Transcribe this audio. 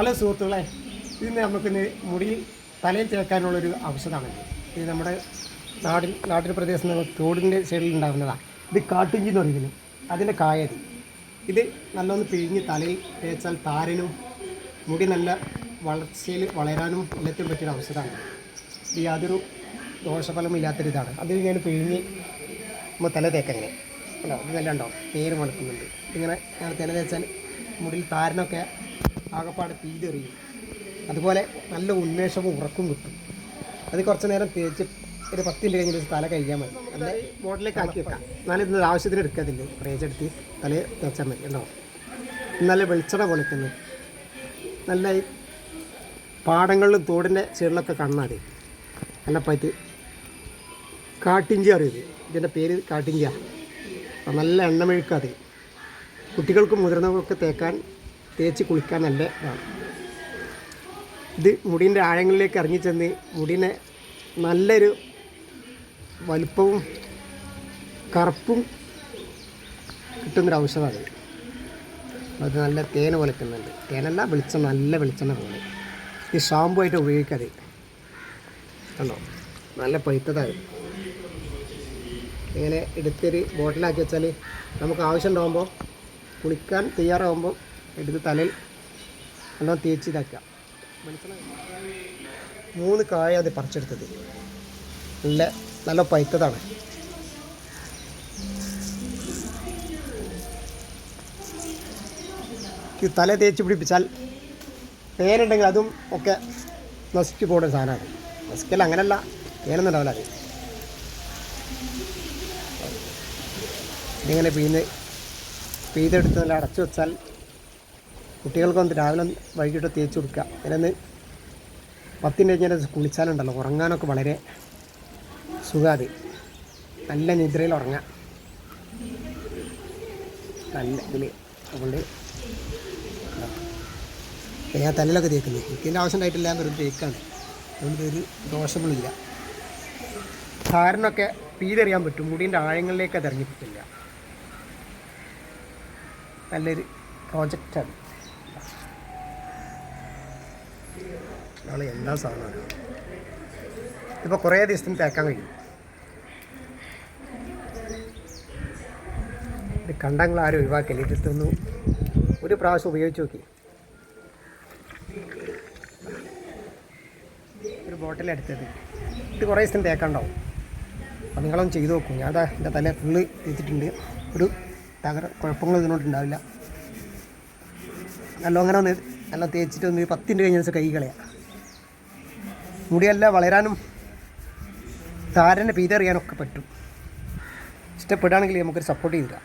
Hello സുഹൃത്തുക്കളെ ഇന്ന് നമുക്കിന്ന് മുടിയിൽ തലയിൽ തേക്കാനുള്ളൊരു ഔഷധമാണിത് ഇത് നമ്മുടെ നാടിൻ നാട്ടിൻ പ്രദേശത്ത് തോടിന്റെ സൈഡിൽ ഉണ്ടാകുന്നതാണ് ഇത് കാട്ടുഞ്ചി എന്ന് പറയുന്നത് അതിന്റെ കായത് ഇത് നല്ലൊന്ന് പിഴിഞ്ഞ് തലയിൽ തേച്ചാൽ താരനും മുടി നല്ല വളർച്ചയിൽ വളരാനും എല്ലാത്തിനും പറ്റിയൊരു ഔഷധമാണ് ഇത് യാതൊരു ദോഷഫലം ഇല്ലാത്തൊരിതാണ്. അത് ഞാൻ പിഴിഞ്ഞ് നമ്മൾ തല തേക്കങ്ങനെ അല്ല ഇത് നല്ല ഉണ്ടോ പേര് മുളക്കുന്നുണ്ട് ഇങ്ങനെ ഞാൻ തല തേച്ചാൽ മുടിയിൽ താരനൊക്കെ ആകപ്പാട് തീതെറിയും. അതുപോലെ നല്ല ഉന്മേഷവും ഉറക്കും കിട്ടും. അത് കുറച്ച് നേരം തേച്ച് ഒരു പത്ത് മിനിറ്റ് കഴിഞ്ഞിട്ട് തല കഴിക്കാൻ മതി. നല്ല ബോട്ടിലേക്ക് ആക്കി വെക്കാം. എന്നാലും ഇത് ആവശ്യത്തിന് എടുക്കത്തില്ല പ്രേച്ചെടുത്ത് തല തേച്ചാൽ മതി ഉണ്ടോ നല്ല വെളിച്ചെണ്ണ പൊളിക്കുന്നു നല്ല പാടങ്ങളിലും തോടിന്റെ സൈഡിലൊക്കെ കണ്ണാതെ നല്ല പറ്റി. കാട്ടിഞ്ചി അറിയത് ഇതിന്റെ പേര് കാട്ടിഞ്ചിയാണ് നല്ല എണ്ണമെഴുക്കാതെ കുട്ടികൾക്കും മുതിർന്നവർക്കൊക്കെ തേക്കാൻ തേച്ച് കുളിക്കാൻ നല്ല ഇതാണ്. ഇത് മുടിന്റെ ആഴങ്ങളിലേക്ക് ഇറങ്ങിച്ചെന്ന് മുടിനെ നല്ലൊരു വലുപ്പവും കറുപ്പും കിട്ടുന്നൊരു ഔഷധമാണ് അത് നല്ല തേന പോലെക്കുന്നുണ്ട് തേനല്ല വെളിച്ചെണ്ണ നല്ല വെളിച്ചെണ്ണ പോലെ. ഇത് ഷാമ്പു ആയിട്ട് ഉപയോഗിക്കാതെ. കണ്ടോ? നല്ല പഴുത്തതാണ് ഇങ്ങനെ എടുത്തൊരു ബോട്ടിലാക്കി വെച്ചാൽ നമുക്ക് ആവശ്യം ഉണ്ടാകുമ്പോൾ കുളിക്കാൻ തയ്യാറാകുമ്പോൾ എടുത്ത് തലയിൽ നല്ലോണം തേച്ച് ഇതാക്കുക. മനസ്സിലായി മൂന്ന് കായ അത് പറിച്ചെടുത്തത്. നല്ല നല്ല പഴുത്തതാണ്. തല തേച്ച് പിടിപ്പിച്ചാൽ തേനുണ്ടെങ്കിൽ അതും ഒക്കെ നശിച്ചു പോകുന്ന സാധനമാണ്. നശിക്കല്ല അങ്ങനല്ല. തേനൊന്നുണ്ടാവില്ല അത്. ഇങ്ങനെ പിഴിഞ്ഞ് പെയ്തെടുത്ത് നല്ല അടച്ചു വെച്ചാൽ കുട്ടികൾക്കൊന്ന് രാവിലെ വൈകിട്ട് തേച്ച് കൊടുക്കുക. അതിനൊന്ന് പത്തിന് കഴിഞ്ഞാൽ കുളിച്ചാലുണ്ടല്ലോ. ഉറങ്ങാനൊക്കെ വളരെ സുഖാതെ. നല്ല നിദ്രയിൽ ഉറങ്ങാം. നല്ല ഇതിൽ അതുകൊണ്ട് ഞാൻ തലയിലൊക്കെ തേക്കുന്നത് എനിക്കിന്റെ ആവശ്യം ഉണ്ടായിട്ടില്ല. എന്നൊരു തേക്കാണ്. അതുകൊണ്ട് ഒരു ദോഷങ്ങളില്ല സാറിനൊക്കെ പീതെറിയാൻ പറ്റും. മുടീന്റെ ആഴങ്ങളിലേക്ക് അത് നല്ലൊരു പ്രോജക്റ്റാണ്. നാളെ എന്താ സാധനം ഇപ്പോൾ കുറേ ദിവസത്തിന് തേക്കാൻ കഴിയും. ഇത് കണ്ടങ്ങൾ ആരും ഒഴിവാക്കില്ല. ഇതൊന്ന് ഒരു പ്രാവശ്യം ഉപയോഗിച്ച് നോക്കി. ഒരു ബോട്ടിലെടുത്തത് ഇത് കുറേ ദിവസം തേക്കാണ്ടാവും. അപ്പോൾ നിങ്ങളൊന്ന് ചെയ്ത് നോക്കും. ഞാൻ അതാ എന്റെ തല ഫുള്ള് തേച്ചിട്ടുണ്ട്. ഒരു തകര കുഴപ്പങ്ങളും ഇതിനോട്ടുണ്ടാവില്ല നല്ല അങ്ങനെ ഒന്ന് നല്ല തേച്ചിട്ട് ഒന്ന് പത്തിന്റെ കഴിഞ്ഞ ദിവസം കൈ കളയാം. മുടിയല്ല വളരാനും താരനെ പീതറിയാനൊക്കെ പറ്റും. ഇഷ്ടപ്പെടുകയാണെങ്കിൽ നമുക്കൊരു സപ്പോർട്ട് ചെയ്തിരാം